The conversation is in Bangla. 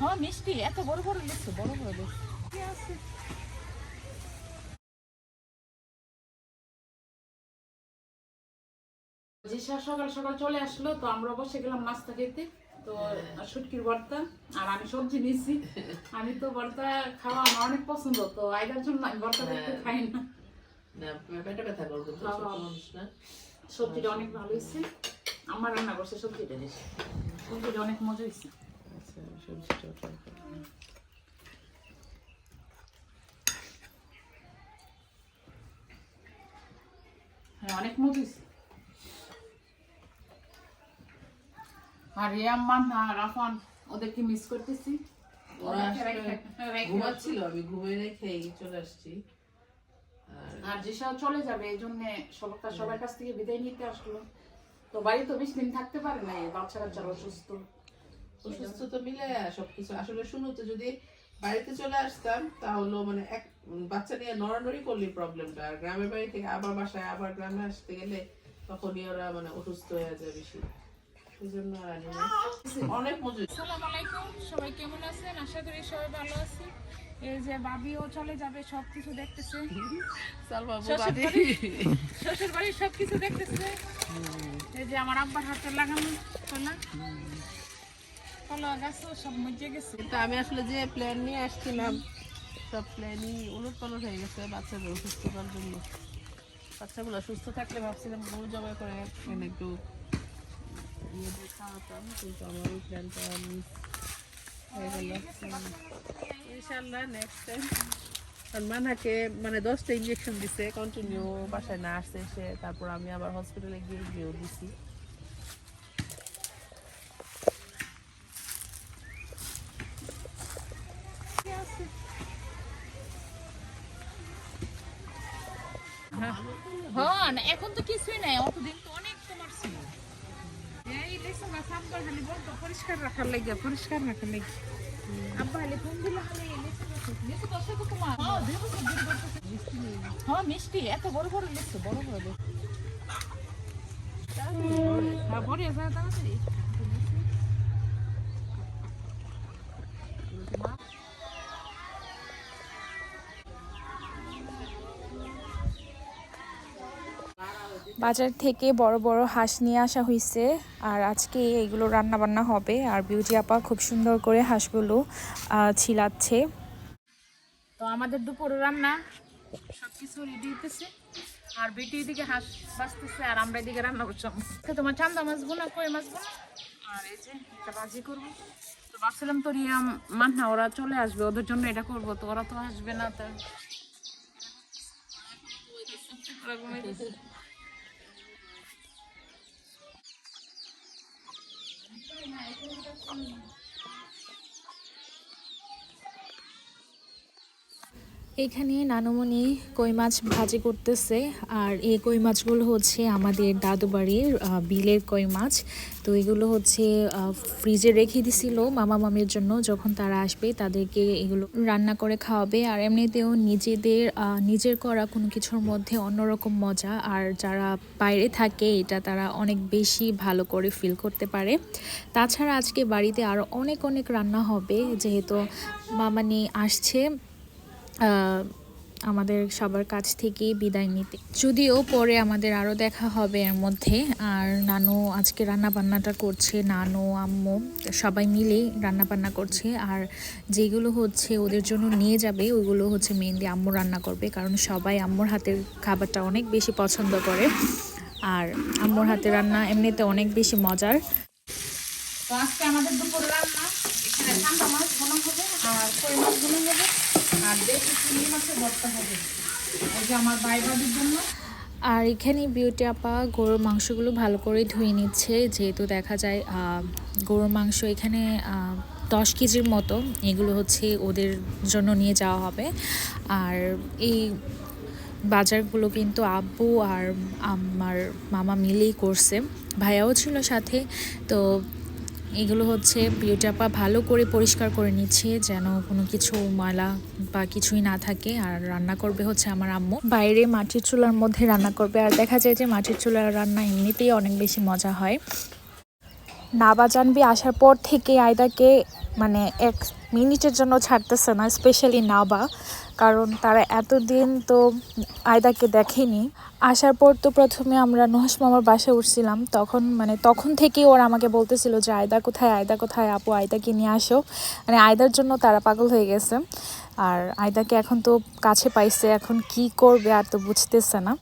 হ্যাঁ মিষ্টি এত বড় বড় লিখছে বড় বড় লিখছে কি আছে? জিসা সকাল সকাল চলে আসলো তো আমরা বসে গেলাম নাস্তা খেতে। তো শুটকির ভর্তা আর আমি সবজি নিয়েছি। আমি তো ভর্তা খাওয়া আমার অনেক পছন্দ তো আইদার জন্য আমি ভর্তা দেখতে খাই না। পেটে ব্যথা করবে সবজিটা অনেক ভালো হয়েছে। আমার রান্না করছে সবজিটা বেশি। সবজিটা অনেক মজা হয়েছে। করো। হ্যাঁ অনেক হয়েছে আর রিয়াম রাফান ওদেরকে মিস করতেছি। ওরা ঘুমাচ্ছিল আমি ঘুমিয়ে রেখে চলে আসছি। আর যেসব চলে যাবে এই জন্য সবার সবার কাছ থেকে বিদায় নিতে আসলো। তো বাড়ি তো বেশি দিন থাকতে পারে না বাচ্চা কাচ্চারা অসুস্থ অসুস্থ তো মিলে সবকিছু। আসলে শুনো তো যদি বাড়িতে চলে আসতাম তাহলে মানে এক বাচ্চা নিয়ে নড়ানড়ি করলে প্রবলেমটা। আর গ্রামের বাড়ি থেকে আবার বাসায় আবার গ্রামে আসতে গেলে তখনই ওরা মানে অসুস্থ হয়ে যায় বেশি। সেই জন্য আর আনি না। অনেক মজা আসসালামু আলাইকুম সবাই কেমন আছেন? আশা করি সবাই ভালো আছে এই যে বাবিও চলে যাবে সব কিছু দেখতেছে শ্বশুর বাড়ি- শ্বশুর বাড়ির সব কিছু দেখতেছে। এই যে আমার আব্বার হাতে লাগানো কলা কলা আমি আসলে যে প্ল্যান নিয়ে আসছিলাম, সব প্ল্যানই উলট পালট হয়ে গেছে বাচ্চাদের সুস্থতার জন্য। বাচ্চাগুলো সুস্থ থাকলে ভাবছিলাম গরু জবাই করে একটু ইয়ে খাওয়াতাম, কিন্তু আমার ওই প্ল্যানটা মিস হয়ে গেল। ইনশাল্লাহ নেক্সট টাইম কারণ মানে দশটা ইঞ্জেকশন দিছে কন্টিনিউ বাসায় না আসছে সে, তারপর আমি আবার হসপিটালে গিয়ে গিয়েও দিছি। হ্যাঁ না, এখন তো কিছুই নাই অতদিন তো অনেক তোমার ছিল। এই লেসন গাছ আব্বার খালি বলতো পরিষ্কার রাখার লাগে পরিষ্কার রাখার লাগে আব্বা হলে ফোন দিলে লেসন গাছ লেসু তো তোমার। হ্যাঁ দুই বছর দুই বছর হ্যাঁ মিষ্টি এত বড় বড় লেসু বড় বড় লেসু হ্যাঁ বড় আছে তাড়াতাড়ি? বাজার থেকে বড় বড় হাঁস নিয়ে আসা হয়েছে আর আজকে এগুলো রান্না বান্না হবে। আর বিউটি আপা খুব সুন্দর করে হাঁসগুলো ছিলাচ্ছে। তো আমাদের দুপুরে রান্না সব কিছু রেডি হইতেছে। আর বেটি এদিকে হাঁস বাঁচতেছে আর আমরা এদিকে রান্না করছিলাম তোমার চান্দা মাছ বোনা, কই মাছ বোনা? আর এই যে একটা ভাজি করব। তো ভাবছিলাম তো রিয়া মান্না, ওরা চলে আসবে। ওদের জন্য এটা করব। তো ওরা তো আসবে না, তো ওরা এখানে নানুমণি কই মাছ ভাজি করতেছে আর এই কই মাছগুলো হচ্ছে আমাদের দাদু বাড়ির বিলের কই মাছ। তো এগুলো হচ্ছে ফ্রিজে রেখে দিছিল মামা মামির জন্য যখন তারা আসবে তাদেরকে এগুলো রান্না করে খাওয়াবে। আর এমনিতেও নিজেদের নিজের করা কোনো কিছুর মধ্যে অন্যরকম মজা। আর যারা বাইরে থাকে এটা তারা অনেক বেশি ভালো করে ফিল করতে পারে। তাছাড়া আজকে বাড়িতে আরও অনেক অনেক রান্না হবে, যেহেতু মামানি আসছে। আমাদের সবার কাছ থেকে বিদায় নিতে। যদিও পরে আমাদের আরও দেখা হবে এর মধ্যে। আর নানু আজকে রান্না বান্নাটা করছে, নানু, আম্মু, সবাই মিলেই রান্না বান্না করছে। আর যেগুলো হচ্ছে ওদের জন্য নিয়ে যাবে, ওইগুলো হচ্ছে মেনলি আম্মু রান্না করবে। কারণ সবাই আম্মুর হাতের খাবারটা অনেক বেশি পছন্দ করে। আর আম্মুর হাতের রান্না এমনিতে অনেক বেশি মজার। আজকে আমাদের দুপুর রান্না। এখানে মাছ বোনা হবে আর কই মাছ বোনা হবে। আর আমার ভাই আর এখানে বিউটি আপা গরুর মাংসগুলো ভালো করে ধুয়ে নিচ্ছে। যেহেতু দেখা যায় গরুর মাংস এখানে দশ কেজির মতো। এগুলো হচ্ছে ওদের জন্য নিয়ে যাওয়া হবে। আর এই বাজারগুলো কিন্তু আব্বু আর আমার মামা মিলেই করছে। ভাইয়াও ছিল সাথে। তো এগুলো হচ্ছে বিউটাপা ভালো করে পরিষ্কার করে নিচ্ছে, যেন কোনো কিছু ময়লা বা কিছুই না থাকে। আর রান্না করবে হচ্ছে আমার আম্মু। বাইরে মাটির চুলার মধ্যে রান্না করবে। আর দেখা যায় যে মাটির চুলার রান্না এমনিতেই অনেক বেশি মজা হয়। নাবা জানবি আসার পর থেকে আয়দাকে মানে এক মিনিটের জন্য ছাড়তেছে না স্পেশালি নাবা, কারণ তারা এতদিন তো আয়দাকে দেখেনি। আসার পর তো প্রথমে আমরা নুহাস মামার বাসায় উঠছিলাম, তখন মানে তখন থেকেই ওরা আমাকে বলতেছিল যে, আয়দা কোথায় আয়দা কোথায়, আপু, আয়দাকে নিয়ে আসো। মানে আয়দার জন্য তারা পাগল হয়ে গেছে। আর আয়দাকে এখন তো কাছে পাইছে, এখন কি করবে আর তো বুঝতেছে না।